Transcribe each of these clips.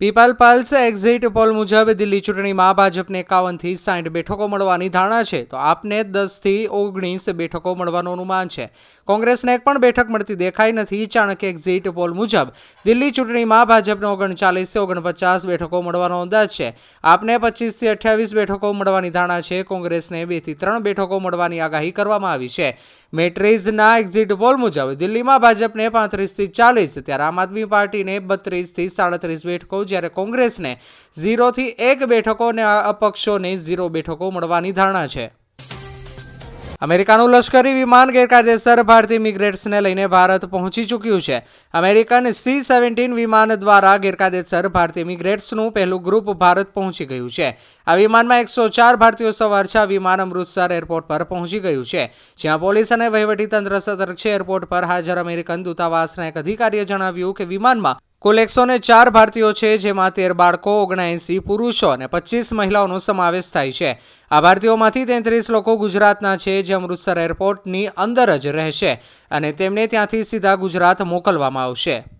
People પાલ્સ exit poll મુજબ દિલ્હી ચૂંટણીમાં ભાજપને એકાવનથી સાઠ બેઠકો મળવાની ધારણા છે. તો આપને દસથી ઓગણીસ બેઠકો મળવાનું અનુમાન છે. કોંગ્રેસને એક પણ બેઠક મળતી દેખાઈ નથી. ચાણક્ય એક્ઝિટ પોલ મુજબ દિલ્હી ચૂંટણીમાં ભાજપને ઓગણચાલીસથી ઓગણપચાસ બેઠકો મળવાનો અંદાજ છે. આપને પચીસથી અઠ્યાવીસ બેઠકો મળવાની ધારણા છે. કોંગ્રેસને બેથી ત્રણ બેઠકો મળવાની આગાહી કરવામાં આવી છે. મેટ્રીઝના એક્ઝિટ પોલ મુજબ દિલ્હીમાં ભાજપને પાંત્રીસથી ચાલીસ, ત્યારે આમ આદમી પાર્ટીને બત્રીસથી સાડત્રીસ બેઠકો જ્યારે કોંગ્રેસને ઝીરોથી એક બેઠકો અને અપક્ષોને ઝીરો બેઠકો મળવાની ધારણા છે. અમેરિકાનું લશ્કરી વિમાન ગેરકાયદેસર ભારતીય મિગ્રેટ્સને લઈને ભારત પહોંચી ચૂક્યું છે. અમેરિકન સી સેવન્ટીન વિમાન દ્વારા ગેરકાયદેસર ભારતીય મિગ્રેટ્સનું પહેલું ગ્રુપ ભારત પહોંચી ગયું છે. આ વિમાનમાં એકસો ચાર ભારતીયો સવાર છે વિમાન અમૃતસર એરપોર્ટ પર પહોંચી ગયું છે. જ્યાં પોલીસ અને વહીવટીતંત્ર સતર્ક છે. એરપોર્ટ પર હાજર અમેરિકન દૂતાવાસના એક અધિકારીએ જણાવ્યું કે વિમાનમાં કુલ એકસો ને ચાર ભારતીયો છે, જેમાં તેર બાળકો, ઓગણએંસી પુરુષો અને પચીસ મહિલાઓનો સમાવેશ થાય છે. આ ભારતીયોમાંથી તેત્રીસ લોકો ગુજરાતના છે, જે અમૃતસર એરપોર્ટની અંદર જ રહેશે અને તેમને ત્યાંથી સીધા ગુજરાત મોકલવામાં આવશે.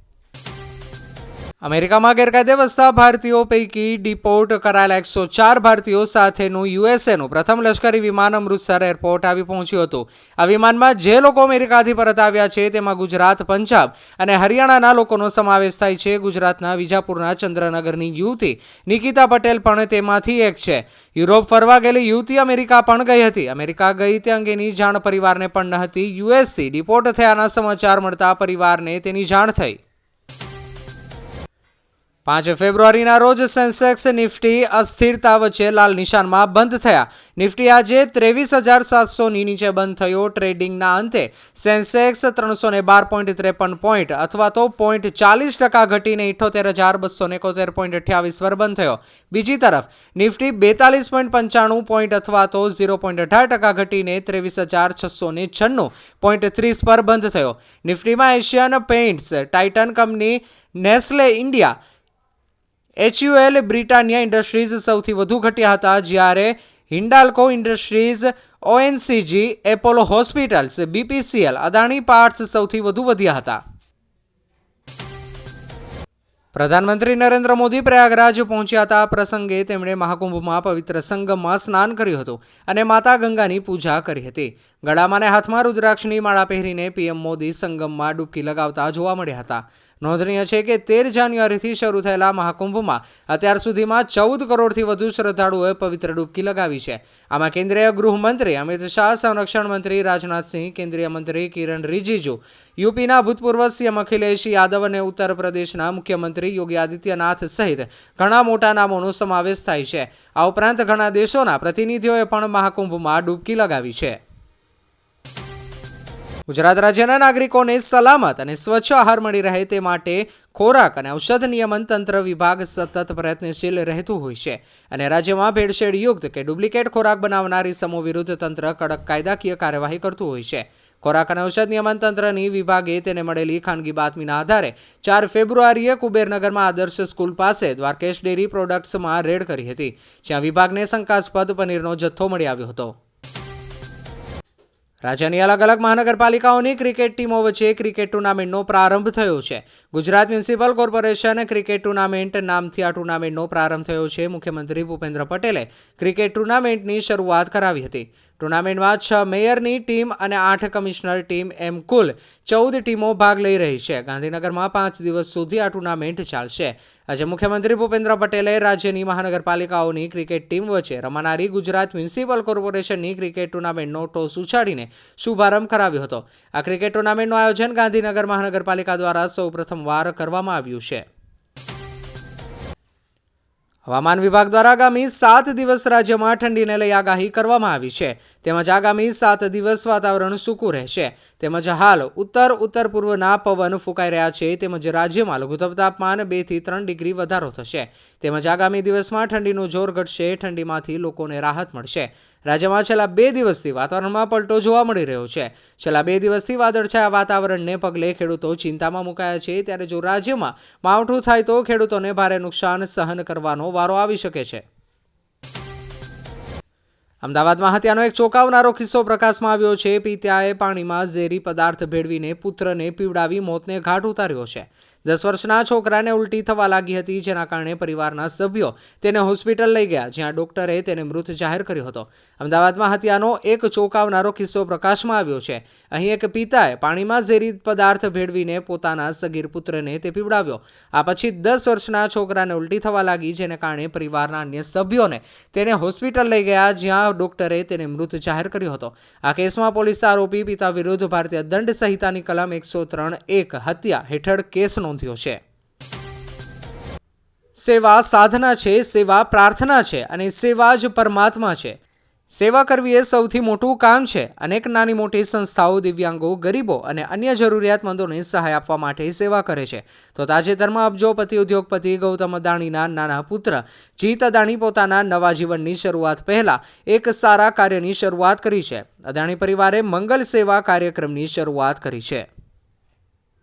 અમેરિકામાં ગેરકાયદે વસતા ભારતીયો પૈકી ડિપોર્ટ કરાયેલા એકસો ચાર ભારતીયો સાથેનું યુએસએનું પ્રથમ લશ્કરી વિમાન અમૃતસર એરપોર્ટ આવી પહોંચ્યું હતું. આ વિમાનમાં જે લોકો અમેરિકાથી પરત આવ્યા છે તેમાં ગુજરાત, પંજાબ અને હરિયાણાના લોકોનો સમાવેશ થાય છે. ગુજરાતના વિજાપુરના ચંદ્રનગરની યુવતી નિકિતા પટેલ પણ તેમાંથી એક છે. યુરોપ ફરવા ગયેલી યુવતી અમેરિકા પણ ગઈ હતી. અમેરિકા ગઈ તે અંગેની જાણ પરિવારને પણ ન હતી. યુએસથી ડિપોર્ટ થયાના સમાચાર મળતા પરિવારને તેની જાણ થઈ. પાંચ ફેબ્રુઆરીના રોજ સેન્સેક્સ નિફ્ટી અસ્થિરતા વચ્ચે લાલ નિશાનમાં બંધ થયા. નિફ્ટી આજે ત્રેવીસ હજાર સાતસોની નીચે બંધ થયો. ટ્રેડિંગના અંતે સેન્સેક્સ ત્રણસો ને બાર પોઈન્ટ ત્રેપન પોઈન્ટ અથવા તો પોઈન્ટ ચાલીસ ટકા ઘટીને ઇઠોતેર હજાર બસો ને એકોતેર પોઈન્ટ અઠ્યાવીસ પર બંધ થયો. બીજી તરફ, નિફ્ટી બેતાલીસ પોઈન્ટ પંચાણું પોઈન્ટ અથવા તો ઝીરો પોઈન્ટ અઢાર ટકા ઘટીને ત્રેવીસ હજાર છસો ને છન્નું પોઈન્ટ ત્રીસ પર બંધ થયો. નિફ્ટીમાં Asian Paints, Titan company, Nestle India HUL Britannia Industries સૌથી વધુ ઘટ્યા હતા જ્યારે Hindalco Industries, ONGC, Apollo Hospitals, BPCL, Adani Ports સૌથી વધુ વધ્યા હતા. પ્રધાનમંત્રી નરેન્દ્ર મોદી પ્રયાગરાજ પહોંચ્યા હતા આ પ્રસંગે તેમણે મહાકુંભમાં પવિત્ર સંગમમાં સ્નાન કર્યું હતું અને માતા ગંગાની પૂજા કરી હતી. ગળામાં હાથમાં રુદ્રાક્ષની માળા પહેરીને પીએમ મોદી સંગમમાં ડૂબકી લગાવતા જોવા મળ્યા હતા. નોંધનીય છે કે તેર જાન્યુઆરીથી શરૂ થયેલા મહાકુંભમાં અત્યાર સુધીમાં ચૌદ કરોડથી વધુ શ્રદ્ધાળુઓએ પવિત્ર ડૂબકી લગાવી છે. આમાં કેન્દ્રીય ગૃહમંત્રી અમિત શાહ, સંરક્ષણ મંત્રી રાજનાથસિંહ કેન્દ્રીય મંત્રી કિરણ રિજિજુ, યુપીના ભૂતપૂર્વ સીએમ અખિલેશ યાદવ અને ઉત્તર પ્રદેશના મુખ્યમંત્રી યોગી આદિત્યનાથ સહિત ઘણા મોટા નામોનો સમાવેશ થાય છે. આ ઉપરાંત ઘણા દેશોના પ્રતિનિધિઓએ પણ મહાકુંભમાં ડૂબકી લગાવી છે. ગુજરાત રાજ્યના નાગરિકોને સલામત અને સ્વચ્છ આહાર મળી રહે તે માટે ખોરાક અને ઔષધ નિયમન તંત્ર વિભાગ સતત પ્રયત્નશીલ રહેતું હોય છે. અને રાજ્યમાં ભેળસેળયુક્ત કે ડુપ્લિકેટ ખોરાક બનાવનારી સમૂહ વિરુદ્ધ તંત્ર કડક કાયદાકીય કાર્યવાહી કરતું હોય છે. ખોરાક અને ઔષધ નિયમન તંત્રની વિભાગે તેને મળેલી ખાનગી બાતમીના આધારે ચાર ફેબ્રુઆરીએ કુબેરનગરમાં આદર્શ સ્કૂલ પાસે દ્વારકેશ ડેરી પ્રોડક્ટ્સમાં રેડ કરી હતી, જ્યાં વિભાગને શંકાસ્પદ પનીરનો જથ્થો મળી આવ્યો હતો. રાજ્યની અલગ અલગ મહાનગરપાલિકાઓની ક્રિકેટ ટીમો વચ્ચે ક્રિકેટ ટુર્નામેન્ટનો પ્રારંભ થયો છે. Gujarat municipal corporation cricket tournament નામથી આ ટુર્નામેન્ટનો પ્રારંભ થયો છે. મુખ્યમંત્રી ભૂપેન્દ્ર પટેલે ક્રિકેટ ટુર્નામેન્ટની શરૂઆત કરાવી હતી. ટુર્નામેન્ટમાં છ મેયરની ટીમ અને આઠ કમિશનર ટીમ એમ કુલ ચૌદ ટીમો ભાગ લઈ રહી છે. ગાંધીનગરમાં પાંચ દિવસ સુધી આ ટુર્નામેન્ટ ચાલશે. આજે મુખ્યમંત્રી ભૂપેન્દ્ર પટેલે રાજ્યની મહાનગરપાલિકાઓની ક્રિકેટ ટીમ વચ્ચે રમાનારી ગુજરાત મ્યુનિસિપલ કોર્પોરેશનની ક્રિકેટ ટુર્નામેન્ટનો ટોસ ઉછાડીને શુભારંભ કરાવ્યો હતો. આ ક્રિકેટ ટુર્નામેન્ટનું આયોજન ગાંધીનગર મહાનગરપાલિકા દ્વારા સૌપ્રથમવાર કરવામાં આવ્યું છે. હવામાન વિભાગ દ્વારા આગામી સાત દિવસ રાજ્યમાં ઠંડીને લઈ આગાહી કરવામાં આવી છે. તેમજ આગામી સાત દિવસ વાતાવરણ સૂકું રહેશે. તેમજ હાલ ઉત્તર ઉત્તર પૂર્વના પવન ફૂંકાઈ રહ્યા છે. તેમજ રાજ્યમાં લઘુત્તમ તાપમાન બેથી ત્રણ ડિગ્રી વધારો થશે. તેમજ આગામી દિવસમાં ઠંડીનું જોર ઘટશે, ઠંડીમાંથી લોકોને રાહત મળશે. રાજ્યમાં છેલ્લા બે દિવસથી વાતાવરણમાં પલટો જોવા મળી રહ્યો છે. છેલ્લા બે દિવસથી વાદળછાયા વાતાવરણને પગલે ખેડૂતો ચિંતામાં મુકાયા છે. ત્યારે જો રાજ્યમાં માવઠું થાય તો ખેડૂતોને ભારે નુકસાન સહન કરવાનો વારો આવી શકે છે. અમદાવાદમાં હત્યાનો એક ચોંકાવનારો કિસ્સો પ્રકાશમાં આવ્યો છે. પિત્યાએ પાણીમાં ઝેરી પદાર્થ ભેળવીને પુત્રને પીવડાવી મોતને ઘાટ ઉતાર્યો છે. દસ વર્ષના છોકરાને ઉલટી થવા લાગી હતી, જેના કારણે પરિવારના સભ્યો તેને હોસ્પિટલ લઈ ગયા, જ્યાં ડોક્ટરે તેને મૃત જાહેર કર્યો હતો. અમદાવાદમાં હત્યાનો એક ચોંકાવનારો કિસ્સો પ્રકાશમાં આવ્યો છે. અહીં એક પિતાએ પાણીમાં ઝેરી પદાર્થ ભેળવીને પોતાના સગીર પુત્રને તે પીવડાવ્યો. આ પછી દસ વર્ષના છોકરાને ઉલટી થવા લાગી, જેને કારણે પરિવારના અન્ય સભ્યોને તેને હોસ્પિટલ લઈ ગયા, જ્યાં ડોક્ટરે તેને મૃત જાહેર કર્યો હતો. આ કેસમાં પોલીસે આરોપી પિતા વિરુદ્ધ ભારતીય દંડ સંહિતાની કલમ એકસો ત્રણ એક હત્યા હેઠળ કેસ નોંધ્યો છે. સેવા સાધના છે, સેવા પ્રાર્થના છે અને સેવા જ પરમાત્મા છે. સેવા કરવી એ સૌથી મોટું કામ છે. અનેક નાની મોટી સંસ્થાઓ, દિવ્યાંગો, ગરીબો અને અન્ય જરૂરિયાતમંદોને સહાય આપવા માટે સેવા કરે છે. તો તાજેતરમાં અબજોપતિ ઉદ્યોગપતિ ગૌતમ અદાણીના નાના પુત્ર જીત અદાણી પોતાના નવા જીવનની શરૂઆત પહેલા એક સારા કાર્યની શરૂઆત કરી છે. અદાણી પરિવારે મંગલ સેવા કાર્યક્રમની શરૂઆત કરી છે.